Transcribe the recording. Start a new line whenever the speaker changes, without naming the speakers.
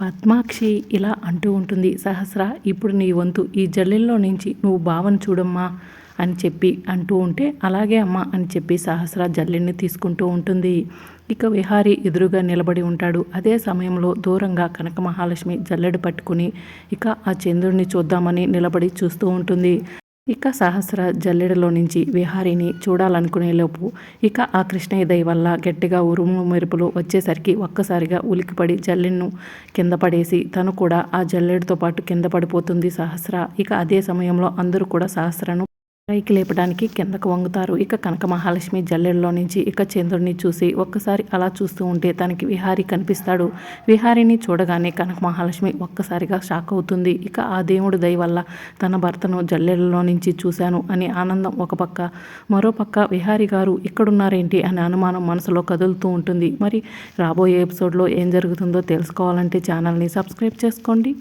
పద్మాక్షి ఇలా అంటూ ఉంటుంది సహస్ర ఇప్పుడు నీ వంతు ఈ జల్లెల్లో నుంచి నువ్వు భావన చూడమ్మా అని చెప్పి అంటూ ఉంటే అలాగే అమ్మ అని చెప్పి సహస్ర జల్లెన్ని తీసుకుంటూ ఉంటుంది. ఇక విహారీ ఎదురుగా నిలబడి ఉంటాడు. అదే సమయంలో దూరంగా కనక మహాలక్ష్మి జల్లెడు పట్టుకుని ఇక ఆ చంద్రుడిని చూద్దామని నిలబడి చూస్తూ ఉంటుంది. ఇక సహస్ర జల్లెడలో నుంచి విహారిని చూడాలనుకునేలోపు ఇక ఆ కృష్ణయ్య దయ వల్ల గట్టిగా ఉరుము మెరుపులు వచ్చేసరికి ఒక్కసారిగా ఉలికిపడి జల్లెడ్ను కింద పడేసి తను కూడా ఆ జల్లెడతో పాటు కింద పడిపోతుంది సహస్ర. ఇక అదే సమయంలో అందరూ కూడా సహస్రను పైకి లేపడానికి కిందకు వంగుతారు. ఇక కనక మహాలక్ష్మి జల్లెడలో నుంచి ఇక చంద్రుడిని చూసి ఒక్కసారి అలా చూస్తూ ఉంటే తనకి విహారి కనిపిస్తాడు. విహారిని చూడగానే కనక మహాలక్ష్మి ఒక్కసారిగా షాక్ అవుతుంది. ఇక ఆ దేవుడి దయ వల్ల తన భర్తను జల్లెడలో నుంచి చూశాను అని ఆనందం ఒక పక్క. మరోపక్క విహారి గారు ఇక్కడున్నారేంటి? అనే అనుమానం మనసులో కదులుతూ ఉంటుంది. మరి రాబోయే ఎపిసోడ్లో ఏం జరుగుతుందో తెలుసుకోవాలంటే ఛానల్ని సబ్స్క్రైబ్ చేసుకోండి.